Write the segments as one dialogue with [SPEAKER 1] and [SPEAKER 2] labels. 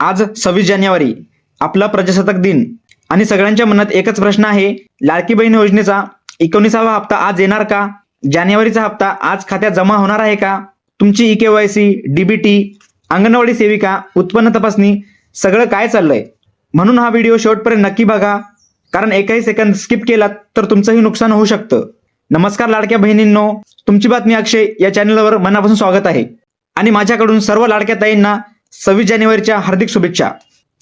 [SPEAKER 1] आज सव्वीस जानेवारी आपला प्रजासत्ताक दिन. आणि सगळ्यांच्या मनात एकच प्रश्न आहे लाडकी बहीण योजनेचा एकोणीसावा हप्ता आज येणार का? जानेवारीचा हप्ता आज खात्यात जमा होणार आहे का? तुमची ई केवायसी डीबीटी अंगणवाडी सेविका उत्पन्न तपासणी सगळं काय चाललंय? म्हणून हा व्हिडिओ शेवटपर्यंत नक्की बघा. कारण एकही सेकंद स्किप केलात तर तुमचंही नुकसान होऊ शकतं. नमस्कार लाडक्या बहिणींनो. तुमची बातमी अक्षय या चॅनलवर मनापासून स्वागत आहे. आणि माझ्याकडून सर्व लाडक्या ताईंना सव्वीस जानेवारीच्या हार्दिक शुभेच्छा.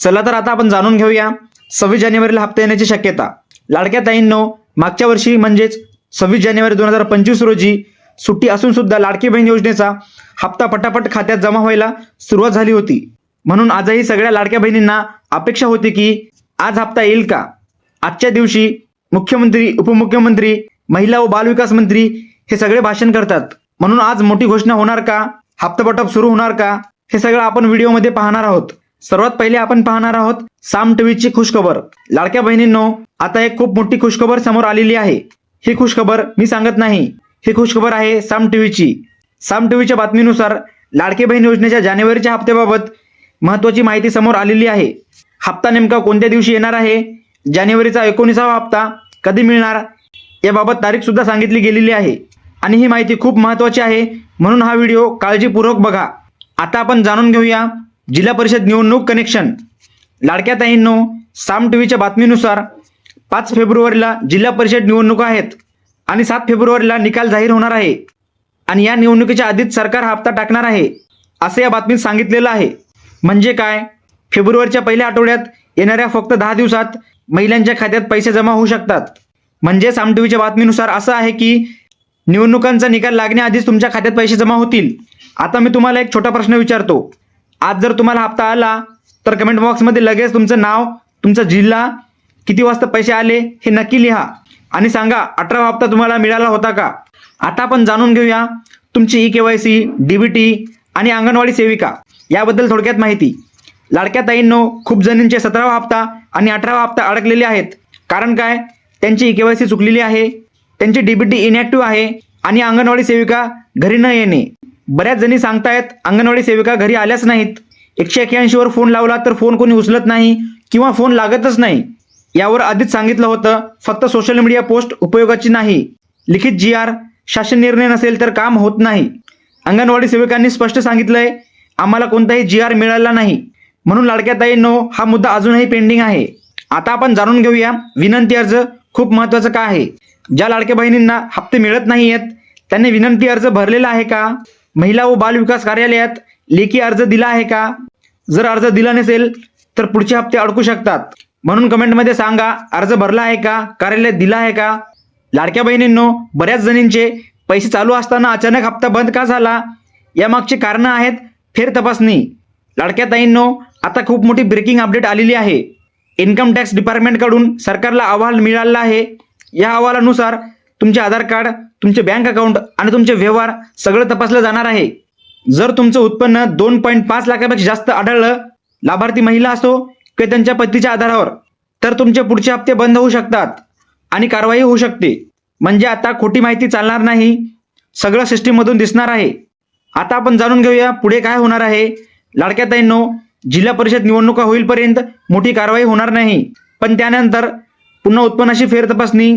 [SPEAKER 1] चला तर आता आपण जाणून घेऊया सव्वीस जानेवारीला हप्ता येण्याची शक्यता. लाडक्या ताईंनो मागच्या वर्षी म्हणजेच सव्वीस जानेवारी दोन हजार पंचवीस रोजी सुट्टी असून सुद्धा लाडकी बहीण योजनेचा हप्ता पटापट खात्यात जमा व्हायला सुरुवात झाली होती. म्हणून आजही सगळ्या लाडक्या बहिणींना अपेक्षा होती की आज हप्ता येईल का? आजच्या दिवशी मुख्यमंत्री उपमुख्यमंत्री महिला व बालविकास मंत्री हे सगळे भाषण करतात. म्हणून आज मोठी घोषणा होणार का? हप्ता पटप सुरू होणार का? हे सगळं आपण व्हिडिओमध्ये पाहणार आहोत. सर्वात पहिले आपण पाहणार आहोत साम टीव्हीची खुशखबर. लाडक्या बहिणींनो आता एक खूप मोठी खुशखबर समोर आलेली आहे. ही खुशखबर मी सांगत नाही. ही खुशखबर आहे साम टीव्हीची. साम टीव्हीच्या बातमीनुसार लाडके बहीण योजनेच्या जानेवारीच्या हप्त्याबाबत महत्वाची माहिती समोर आलेली आहे. हप्ता नेमका कोणत्या दिवशी येणार आहे? जानेवारीचा एकोणीसावा हप्ता कधी मिळणार? याबाबत तारीख सुद्धा सांगितली गेलेली आहे. आणि ही माहिती खूप महत्वाची आहे म्हणून हा व्हिडिओ काळजीपूर्वक बघा. आता आपण जाणून घेऊया जिल्हा परिषद निवडणूक कनेक्शन. लाडक्या ताईंनो साम टीव्हीच्या बातमीनुसार पाच फेब्रुवारीला जिल्हा परिषद निवडणुका आहेत आणि सात फेब्रुवारीला निकाल जाहीर होणार आहे. आणि या निवडणुकीच्या आधीच सरकार हा हप्ता टाकणार आहे असं या बातमीत सांगितलेलं आहे. म्हणजे काय? फेब्रुवारीच्या पहिल्या आठवड्यात येणाऱ्या फक्त दहा दिवसात महिलांच्या खात्यात पैसे जमा होऊ शकतात. म्हणजे साम टीव्हीच्या बातमीनुसार असं आहे की निवडणुकांचा निकाल लागण्याआधीच तुमच्या खात्यात पैसे जमा होतील. आता मी तुम्हाला एक छोटा प्रश्न विचारतो. आज जर तुम्हाला हप्ता आला तर कमेंट बॉक्समध्ये लगेच तुमचं नाव तुमचा जिल्हा किती वाजता पैसे आले हे नक्की लिहा. आणि सांगा अठरावा हप्ता तुम्हाला मिळाला होता का? आता आपण जाणून घेऊया तुमची e K Y C DBT आणि अंगणवाडी सेविका. याबद्दल थोडक्यात माहिती. लाडक्या ताईंनो खूप जणींचे सतरावा हप्ता आणि अठरावा हप्ता अडकलेले आहेत. कारण काय? त्यांची ई के वाय सी चुकलेली आहे. त्यांची डीबीटी इनॅक्टिव्ह आहे आणि अंगणवाडी सेविका घरी न येणे. बऱ्याच जणी सांगतायत अंगणवाडी सेविका घरी आल्याच नाहीत. एकशे एक्क्याऐंशीवर फोन लावला तर फोन कोणी उचलत नाही किंवा फोन लागतच नाही. यावर आधीच सांगितलं होतं फक्त सोशल मीडिया पोस्ट उपयोगाची नाही. लिखित जी आर शासन निर्णय नसेल तर काम होत नाही. अंगणवाडी सेविकांनी स्पष्ट सांगितलंय आम्हाला कोणताही जी आर मिळाला नाही. म्हणून लाडक्याताई नो हा मुद्दा अजूनही पेंडिंग आहे. आता आपण जाणून घेऊया विनंती अर्ज खूप महत्वाचं का आहे? ज्या लाडक्या बहिणींना हप्ते मिळत नाही आहेत त्यांनी विनंती अर्ज भरलेला आहे का? महिला व बाल विकास कार्यालयात लेखी अर्ज दिला आहे का? जर अर्ज दिला नसेल तर पुढचे हप्ते अडकू शकतात. म्हणून कमेंटमध्ये सांगा अर्ज भरला आहे का? कार्यालयात दिला आहे का? लाडक्या बहिणींनो बऱ्याच जणींचे पैसे चालू असताना अचानक हप्ता बंद का झाला? यामागची कारणं आहेत फेर तपासणी. लाडक्या ताईंनो आता खूप मोठी ब्रेकिंग अपडेट आलेली आहे. इन्कम टॅक्स डिपार्टमेंटकडून सरकारला अहवाल मिळाला आहे. या अहवालानुसार तुमचे आधार कार्ड तुमचे बँक अकाउंट आणि तुमचे व्यवहार सगळं तपासलं जाणार आहे. जर तुमचं उत्पन्न दोन पॉईंट पाच लाखापेक्षा जास्त आढळलं लाभार्थी महिला असो किंवा त्यांच्या पतीच्या आधारावर तर तुमचे पुढचे हप्ते बंद होऊ शकतात आणि कारवाई होऊ शकते. म्हणजे आता खोटी माहिती चालणार नाही सगळं सिस्टीममधून दिसणार आहे. आता आपण जाणून घेऊया पुढे काय होणार आहे. लाडक्या ताईंनो जिल्हा परिषद निवडणुका होईलपर्यंत मोठी कारवाई होणार नाही. पण त्यानंतर पुन्हा उत्पन्नाची फेरतपासणी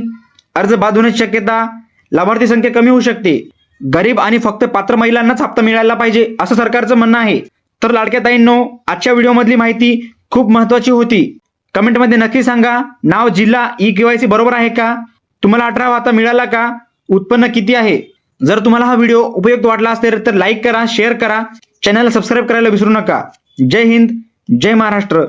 [SPEAKER 1] अर्ज बाद होण्याची शक्यता लाभार्थी संख्या कमी होऊ शकते. गरीब आणि फक्त पात्र महिलांनाच हप्ता मिळायला पाहिजे असं सरकारचं म्हणणं आहे. तर लाडक्या ताईंनो आजच्या व्हिडिओमधली माहिती खूप महत्वाची होती. कमेंटमध्ये नक्की सांगा नाव जिल्हा ई केवायसी बरोबर आहे का? तुम्हाला अठरा वाता मिळाला का? उत्पन्न किती आहे? जर तुम्हाला हा व्हिडिओ उपयुक्त वाटला असेल तर लाईक करा शेअर करा चॅनलला सबस्क्राईब करायला विसरू नका. जय हिंद जय महाराष्ट्र.